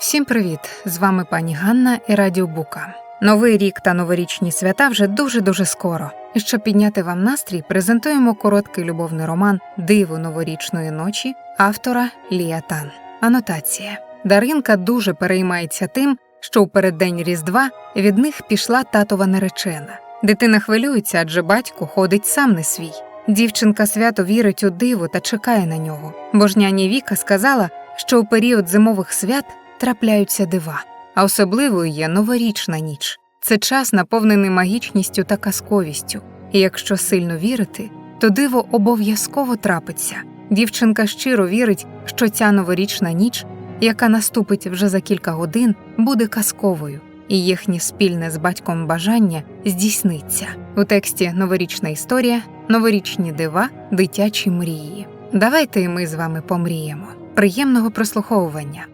Всім привіт! З вами пані Ганна і Радіо Бука. Новий рік та новорічні свята вже дуже-дуже скоро. І щоб підняти вам настрій, презентуємо короткий любовний роман Диво новорічної ночі автора Лія Тан. Анотація. Даринка дуже переймається тим, що у переддень Різдва від них пішла татова наречена. Дитина хвилюється, адже батько ходить сам не свій. Дівчинка свято вірить у диво та чекає на нього. Бо ж Віка сказала, що у період зимових свят трапляються дива, а особливою є новорічна ніч. Це час, наповнений магічністю та казковістю. І якщо сильно вірити, то диво обов'язково трапиться. Дівчинка щиро вірить, що ця новорічна ніч, яка наступить вже за кілька годин, буде казковою, і їхнє спільне з батьком бажання здійсниться. У тексті новорічна історія, новорічні дива, дитячі мрії. Давайте і ми з вами помріємо. Приємного прослуховування.